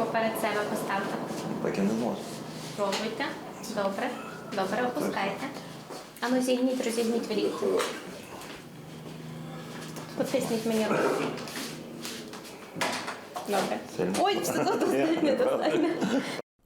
поперед себе поставте. Так я не можу. Пробуйте. Добре. Добре, опускайте. А ну зігніть, розігніть влітку. Потисніть мені руку. Добре. Ой, все достатньо, достатньо.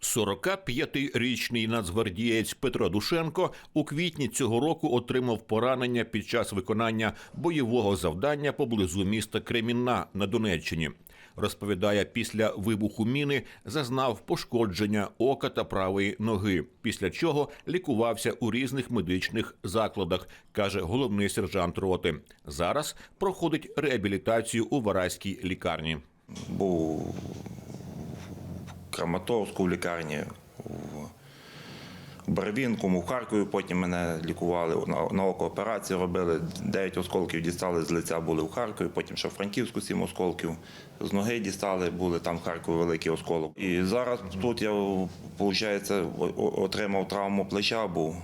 45-річний нацгвардієць Петро Душенко у квітні цього року отримав поранення під час виконання бойового завдання поблизу міста Кремінна на Донеччині. Розповідає, після вибуху міни зазнав пошкодження ока та правої ноги, після чого лікувався у різних медичних закладах, каже головний сержант роти. Зараз проходить реабілітацію у Вараській лікарні. Був Краматорську в лікарні, в Барвінкому, в Харкові. Потім мене лікували на, око операцію робили. Дев'ять осколків дістали з лиця, були в Харкові. Потім ще в Франківську сім осколків. З ноги дістали, були там в Харкові великий осколок. І зараз тут я, виходить, отримав травму плеча, був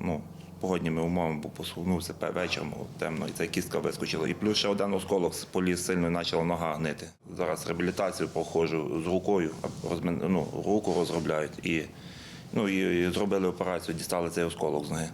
ну, погодніми умовами, бо посунувся вечором темно, і ця кістка вискочила. І плюс ще один осколок поліз сильно і почала нога гнити. Зараз реабілітацію проходжу з рукою, ну, руку розробляють. І, ну, і зробили операцію, дістали цей осколок з ноги.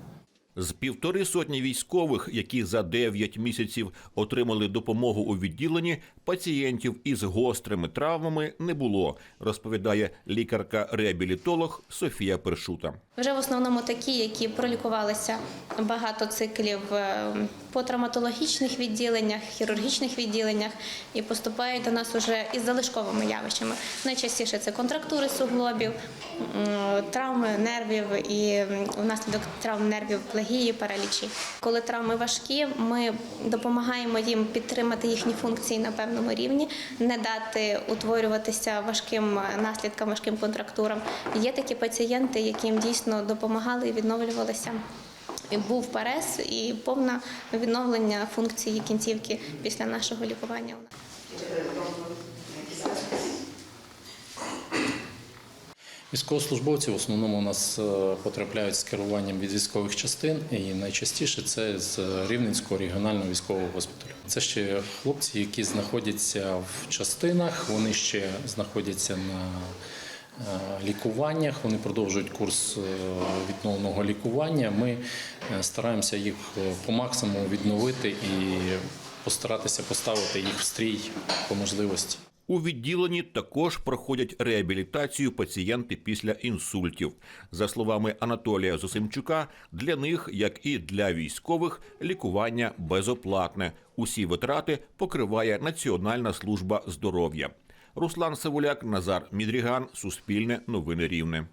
З півтори сотні військових, які за 9 місяців отримали допомогу у відділенні, пацієнтів із гострими травмами не було, розповідає лікарка-реабілітолог Софія Першута. Вже в основному такі, які пролікувалися багато циклів е, по травматологічних відділеннях, хірургічних відділеннях і поступають до нас уже із залишковими явищами. Найчастіше це контрактури суглобів, травми нервів і внаслідок травм нервів плегії, паралічі. Коли травми важкі, ми допомагаємо їм підтримати їхні функції на певному рівні, не дати утворюватися важким наслідкам, важким контрактурам. Є такі пацієнти, яким дійсно допомагали і відновлювалися. Був парез і повне відновлення функції кінцівки після нашого лікування. Військовослужбовці в основному у нас е, потрапляють з керуванням від військових частин, і найчастіше це з Рівненського регіонального військового госпіталю. Це ще хлопці, які знаходяться в частинах, вони ще знаходяться на лікуваннях, вони продовжують курс е, відновленого лікування. Ми е, стараємося їх е, по максимуму відновити і постаратися поставити їх в стрій по можливості. У відділенні також проходять реабілітацію пацієнти після інсультів. За словами Анатолія Зосимчука, для них, як і для військових, лікування безоплатне. Усі витрати покриває Національна служба здоров'я. Руслан Савуляк, Назар Мідріган, Суспільне, Новини Рівне.